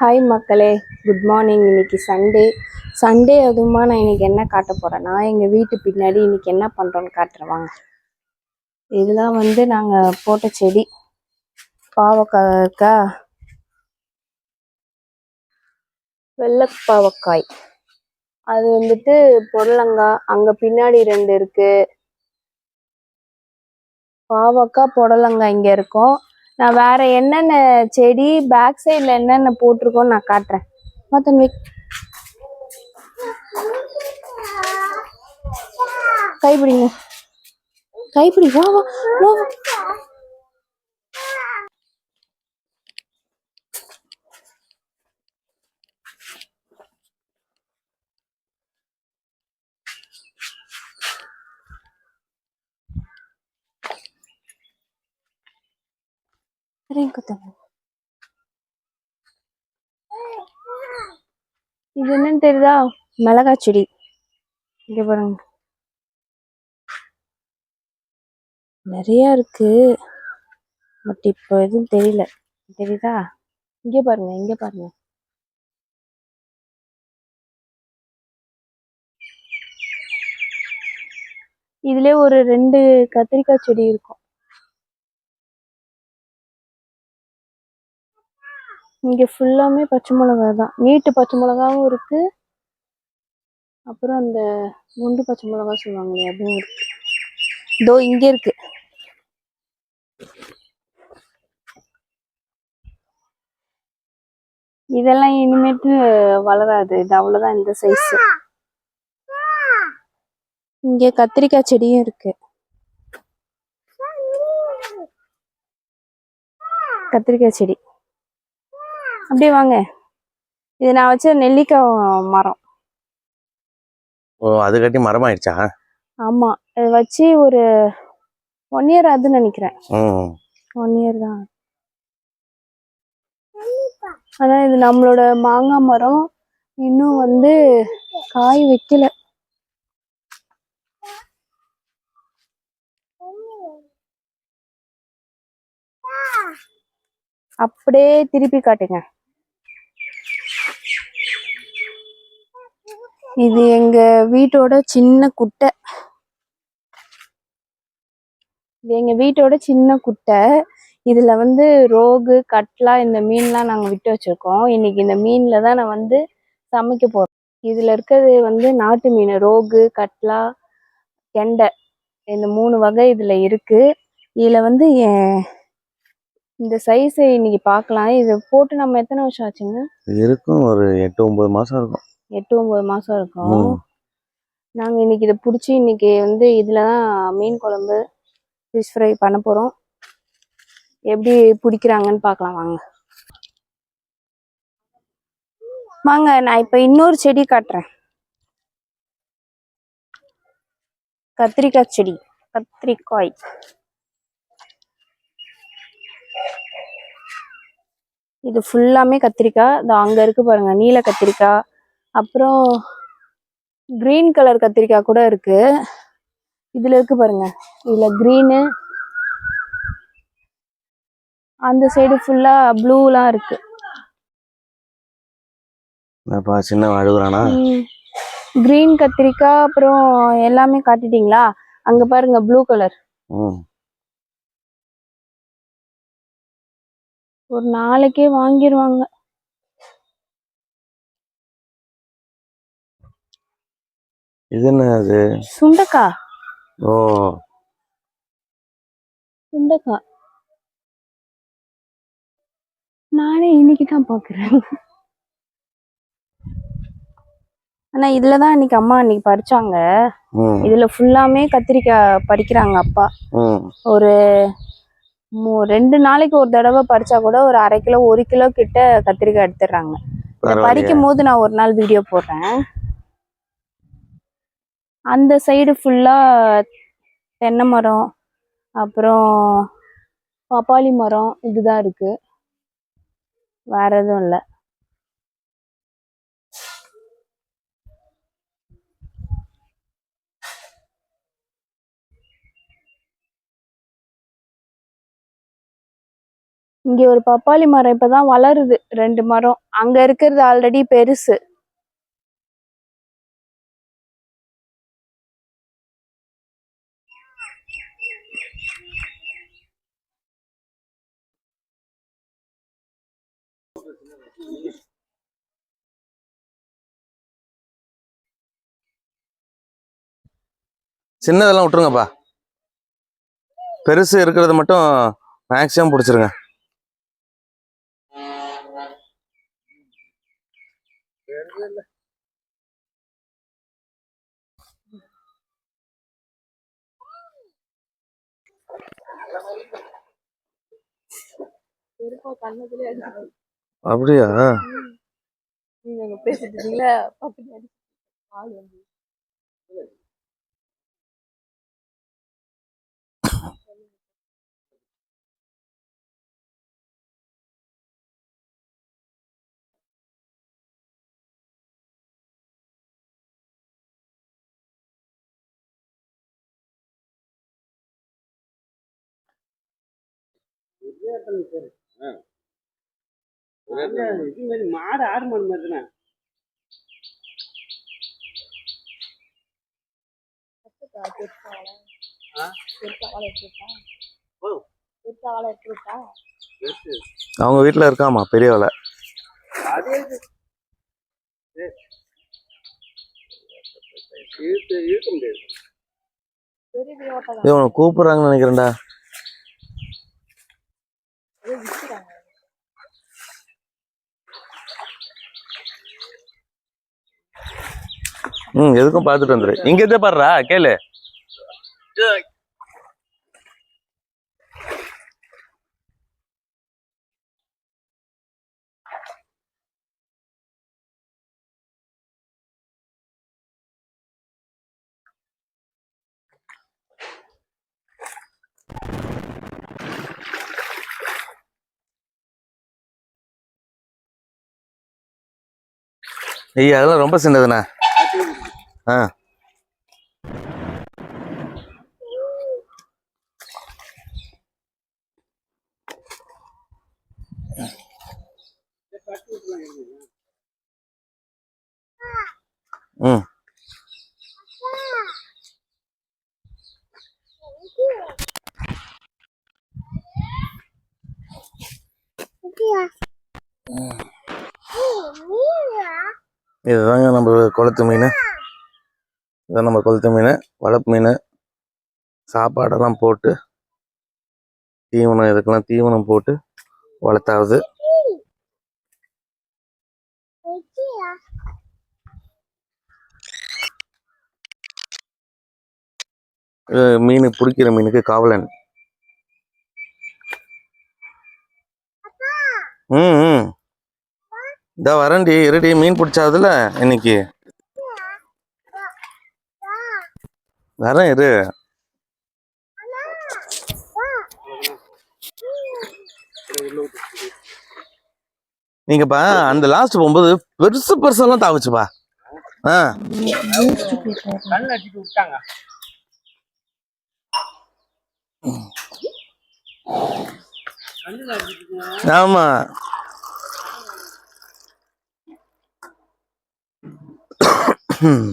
Hi மக்களே good morning இன்னைக்கு Sunday Sunday அதுவுமா நான் இன்னைக்கு என்ன காட்ட போகிறேன்னா எங்கள் வீட்டு பின்னாடி இன்றைக்கி என்ன பண்ணுறோன்னு காட்டுறவாங்க இதெல்லாம் வந்து நாங்கள் போட்ட செடி. பாவக்காய் இருக்கா வெள்ளை பாவக்காய் அது வந்துட்டு புடலங்காய் அங்கே பின்னாடி ரெண்டு இருக்குது பாவக்காய் புடலங்காய் இங்கே இருக்கும். நான் வேற என்னென்ன செடி பேக் சைடில் என்னென்ன போட்டிருக்கோன்னு நான் காட்டுறேன். மத்தன் கைப்பிடிங்க. கைப்பிடி வா வா. வா வா. இது என்னன்னு தெரியுதா? மிளகாய் செடி இங்க பாருங்க. நிறைய இருக்கு. பட் இப்போ எதுவும் தெரியல. தெரியுதா? இங்க பாருங்க இங்க பாருங்க. இதுல ஒரு ரெண்டு கத்திரிக்காய் செடி இருக்கும். இங்க ஃபுல்லாமே பச்சை மிளகா தான். நீட்டு பச்சை மிளகாவும் இருக்கு. அப்புறம் அந்த குண்டு பச்சை மிளகா சொல்லுவாங்களே அதுவும் இருக்கு. இதோ இங்கே இருக்கு. இதெல்லாம் இனிமேட்டு வளராது. இது அவ்வளோதான் இந்த சைஸ் இங்க கத்திரிக்காய் செடியும் இருக்கு. கத்திரிக்காய் செடி. அப்படியே வாங்க. இது நான் வச்ச நெல்லிக்காய் மரம். ஓ அது கட்டி மரமாயிடுச்சா ஆமா. இது வச்சு ஒரு ஒன் இயர் ஆகுதுன்னு நினைக்கிறேன். ஒன் இயர் தான். ஆனா இது நம்மளோட மாங்காய் மரம். இன்னும் வந்து காய் வைக்கல. அப்படியே திருப்பி காட்டுங்க. இது எங்க வீட்டோட சின்ன குட்டை. இது எங்க வீட்டோட சின்ன குட்டை. இதுல வந்து ரோகு கட்லா இந்த மீன்லாம் நாங்க விட்டு வச்சிருக்கோம். இன்னைக்கு இந்த மீன்ல தான் நான் வந்து சமைக்க போறோம் இதுல இருக்கிறது வந்து நாட்டு மீன் ரோகு கட்லா கெண்டை. இந்த மூணு வகை இதுல இருக்கு. இதுல வந்து இந்த சைஸ் இன்னைக்கு பார்க்கலாம். இது போட்டு நம்ம எத்தனை வருஷம் ஆச்சுங்க? இருக்கும். ஒரு எட்டு ஒன்பது மாசம் இருக்கும். எட்டு ஒன்பது மாசம் இருக்கும். ம். நாங்க இன்னைக்கு இதை பிடிச்சி இன்னைக்கு வந்து இதுல தான் மீன் குழம்பு ஃபிஷ் ஃப்ரை பண்ண போறோம். எப்படி பிடிக்கிறாங்கன்னு பார்க்கலாம் வாங்க. வாங்க நான் இப்ப இன்னொரு செடி காட்டுறேன். கத்திரிக்காய் செடி கத்திரிக்காய். இது ஃபுல்லாமே கத்திரிக்காய். இது அங்க இருக்கு பாருங்க நீல கத்திரிக்காய். அப்புறம் கிரீன் கலர் கத்திரிக்காய் கூட இருக்கு. இதுல இருக்கு பாருங்க. இதுல கிரீனு அந்த சைடு ஃபுல்லா ப்ளூலாம் இருக்கு. என்னப்பா சின்ன அழுகுறானா? கிரீன் கத்திரிக்காய் அப்புறம் எல்லாமே காட்டிட்டீங்களா? அங்க பாருங்க ப்ளூ கலர் ஒரு நாளைக்கே வாங்கிடுவாங்க இது என்ன அது? சுண்டக்காய் ஓ. சுண்டக்காய் நானே இன்னைக்கு தான் பாக்குறேன். ஆனா இதுலதான் இன்னைக்கு அம்மா அன்னைக்கு பறிச்சாங்க. இதுல ஃபுல்லாமே கத்திரிக்காய் பறிக்கிறாங்க அப்பா. ஒரு ரெண்டு நாளைக்கு ஒரு தடவை பறிச்சா கூட ஒரு அரை கிலோ ஒரு கிலோ கிட்ட கத்திரிக்காய் எடுத்துடுறாங்க. பறிக்கும் போது நான் ஒரு நாள் வீடியோ போடுறேன். அந்த சைடு ஃபுல்லா தென்னை மரம் அப்புறம் பப்பாளி மரம் இதுதான் இருக்கு. வேற எதுவும் இல்லை. இங்கே ஒரு பப்பாளி மரம் இப்பதான் வளருது. ரெண்டு மரம். அங்கே இருக்கிறது ஆல்ரெடி பெருசு. சின்னதெல்லாம் விட்டுருங்கப்பா. பெருசு இருக்கிறது மட்டும் மேக்ஸிமம் பிடிச்சிருங்க. அப்படியா? நீங்க பேசிட்டு இருக்கீங்களா? இது மாதிரி மாடு ஆடு மாடு மாதிரி தானே ஆ? ஓ. அவங்க வீட்டில் இருக்காமா பெரியவளை அதே இது. ஏய். இழுத்து இழுக்க முடியாது இவனை கூப்பிடுறாங்கன்னு நினைக்கிறேன்டா ம் எதுக்கும் பார்த்துட்டு வந்துரு. இங்க இருந்தே பாடுறா கேளு. ஐயா அதெல்லாம் ரொம்ப சின்னதுண்ணா. ஆ. ம். இதுதாங்க நம்ம குளத்து மீன். இதான் நம்ம கொளுத்து மீன். வளர்ப்பு மீன். சாப்பாடெல்லாம் போட்டு தீவனம் இதுக்கெல்லாம் தீவனம் போட்டு வளர்த்தாவது. மீன் பிடிக்கிற மீனுக்கு காவலன். ம் ம். இதா வரண்டி இருடி மீன் பிடிச்சாதுல இன்னைக்கு. வரேன் இரு. நீங்கப்பா அந்த லாஸ்ட் போகும்போது பெருசு பெருசெல்லாம் தாவுச்சுப்பா. ஆ. ஆமா. ம்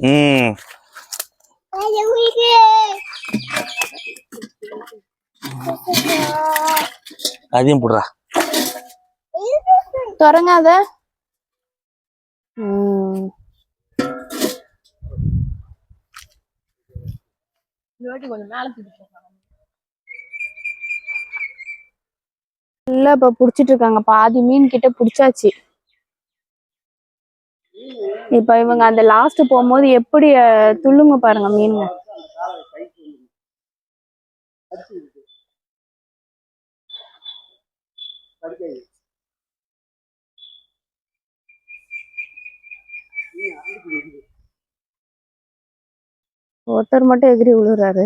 ம் அதையும் போடுறா தொடங்காத ம். இல்ல இப்ப புடிச்சிட்டு இருக்காங்க. பாதி மீன் கிட்ட புடிச்சாச்சு. இப்ப இவங்க அந்த லாஸ்ட் போகும்போது எப்படி துள்ளுங்க பாருங்க மீனுங்க. ஒருத்தர் மட்டும் எகிரி விழுறாரு.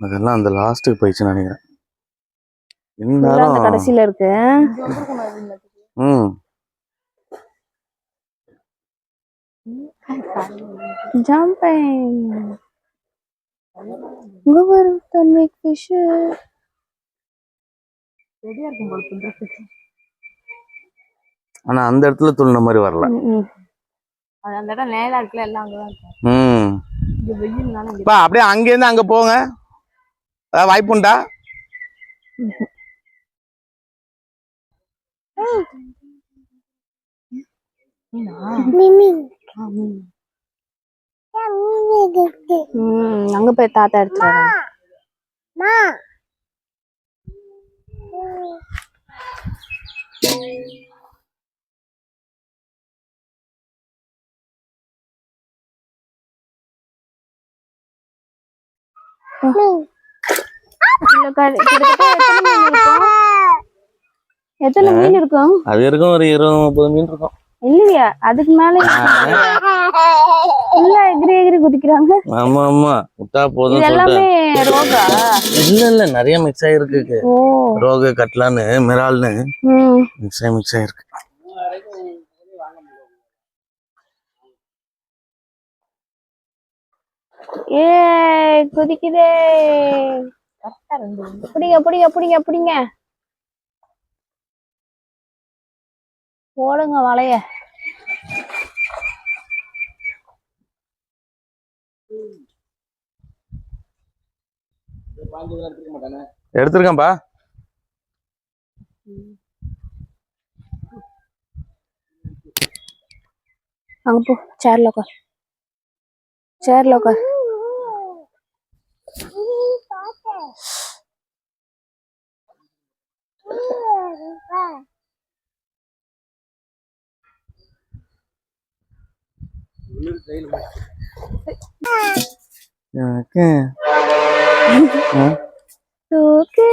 அதெல்லாம் அந்த லாஸ்ட்டுக்கு போயிடுச்சு நினைக்கிறேன். இருந்தாலும் கடைசியில இருக்கு. ம். ஜம்பிங் ஒரு தன்மை ஃபிஷ் ரெடியா இருக்கும் போல பண்றதுக்கு ஆனா அந்த இடத்துல துள்ளின மாதிரி வரல. அந்த இடம் நேரா இருக்குல்ல எல்லாம் அங்கதான் இருக்கும். ம். இங்க வெயில்னால இங்க பா அப்படியே அங்கேருந்து அங்க போங்க. அதாவது வாய்ப்புண்டா ம் அங்க போய் தாத்தா எடுத்துட்டு எத்தனை மீன் இருக்கும்? அது இருக்கும் ஒரு இருபது முப்பது மீன் இருக்கும். இல்லையா? அதுக்கு மேல இல்ல எகிரி எகிரி குதிக்கிறாங்க. ஆமா ஆமா. விட்டா போதும் எல்லாமே ரோகா? இல்ல இல்ல நிறைய மிக்ஸ் ஆயிருக்கு. ரோகு கட்லான்னு மிரால்னு. மிக்ஸ் ஆகி மிக்ஸ் ஆயிருக்கு. ஏ குதிக்குதே. பிடிங்க பிடிங்க பிடிங்க பிடிங்க. போடுங்க வலைய. எடுத்திருக்கேன்ப்பா அங்க போ சேர்ல உட்கார். சேர்ல உட்கார். எனக்கு. ம். தூக்கு.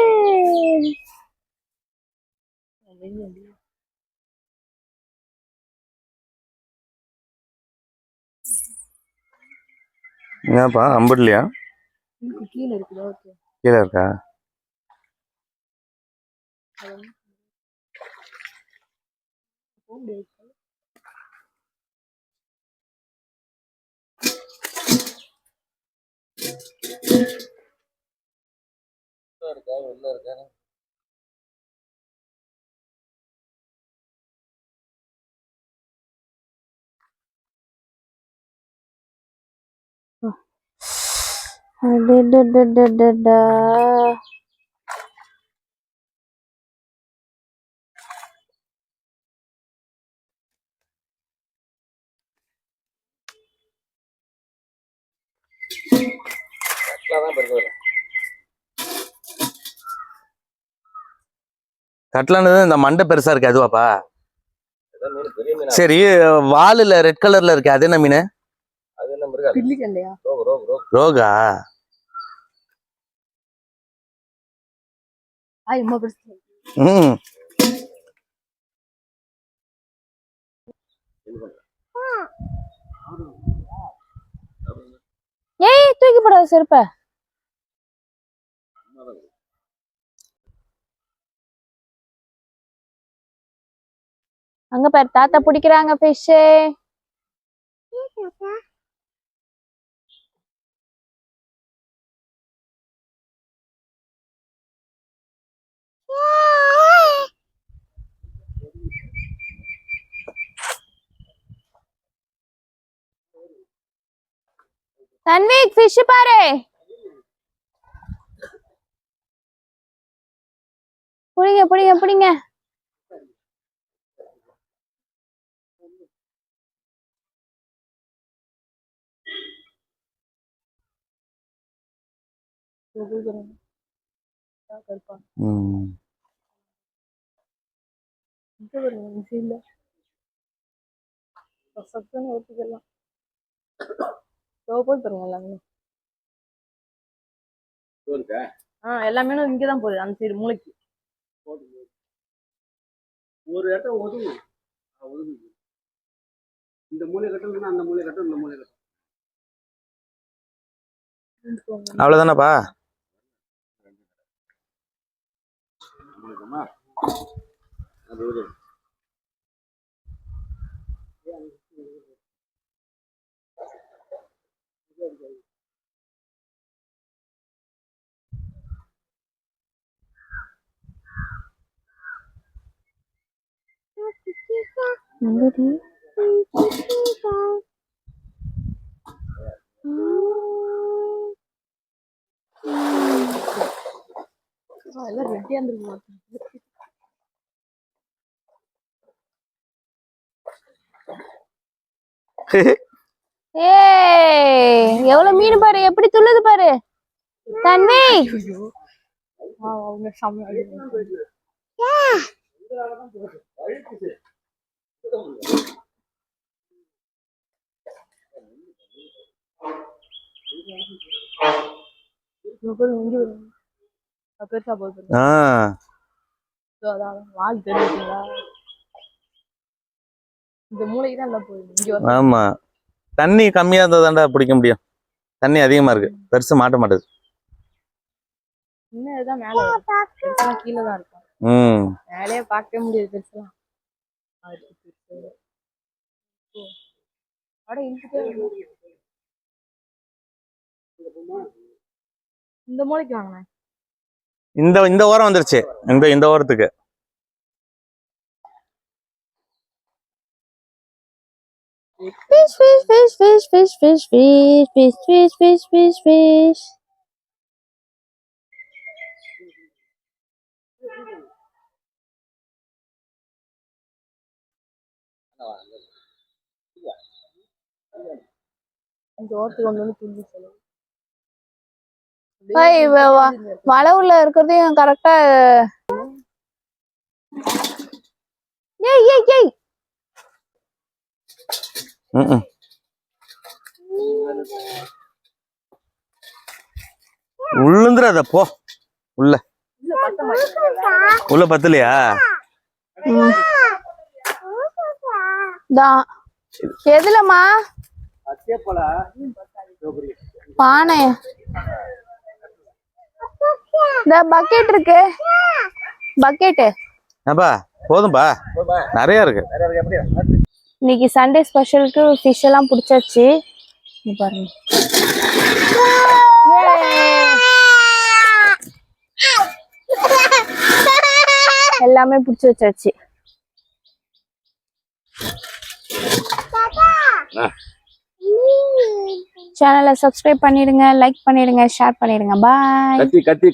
என்னப்பா அம்பட்லையா கீழே இருக்குதோ கீழே இருக்கா? அடடடடடடா. கட்லானது இந்த மண்டை பெருசா இருக்கு அதுவாப்பா? சரி வாலுல ரெட் கலர்ல இருக்கு அது என்ன மீன்? ரோகா ம். ஏய் தூக்கி போடாத செருப்ப. அங்க பாரு தாத்தா பிடிக்கிறாங்க ஃபிஷ் தன்வீக் ஃபிஷ் பாரு. புடிங்க புடிங்க புடிங்க. ம். ஆ எல்லா மீனும் இங்கதான் போகுது அந்த சைடு மூளைக்கு. ஒரு இடத்த ஒதுங்கும். ஒதுங்கு இந்த மூலை கட்டணும்னா அந்த மூலை கட்டும் இந்த மூலை கட்டும் அவ்வளவுதானப்பா? けどな。るほど。இருந்திருக்கு ஏய் எவ்வளவு மீன் பாரு எப்படி துள்ளுது பாரு. தன்வி. அவங்க செம்ம இங்க பாரு, இங்க பாரு. அது பெருசா போகுது ஆ. வால் தெரியுதுங்களா இந்த மூளைக்கு தான் எல்லாம் போகுது. ஆமா. தண்ணி கம்மியா இருந்தா தாண்டா பிடிக்க முடியும். தண்ணி அதிகமா இருக்கு. பெருசு மாட்ட மாட்டேது. இன்னும் இதுதான் மேல கீழே தான் இருக்கும். ம். மேலேயே பார்க்கவே முடியாது பெருசெல்லாம். அது பெருசு. ஓ. அட இழுத்துட்டே வருது. இந்த மூளைக்கு வாங்கினேன் இந்த இந்த ஓரம் வந்துருச்சு இந்த இந்த ஓரத்துக்கு fish fish fish fish fish fish fish fish fish fish fish fish இந்த ஓரத்துக்கு வந்து வந்து துள்ளி சொல்லுங்க மழை உள்ள இருக்கிறதையும் கரெக்டா ஏய் ஏய் ஏய். உள்ளுந்துடாத போ. உள்ள. உள்ள பத்தலையா? தான் எதுலம்மா? பானை இந்த பக்கெட் இருக்கு. பக்கெட்டு ஏப்பா போதும்பா. நிறைய இருக்கு. இன்னைக்கு சண்டே ஸ்பெஷலுக்கு ஃபிஷ் எல்லாம் பிடிச்சாச்சு. இங்க பாருங்க. எல்லாமே பிடிச்சி வச்சாச்சு. சேனலை சப்ஸ்கிரைப் பண்ணிடுங்க லைக் பண்ணிடுங்க ஷேர் பண்ணிடுங்க. பாய் கத்தி கத்தி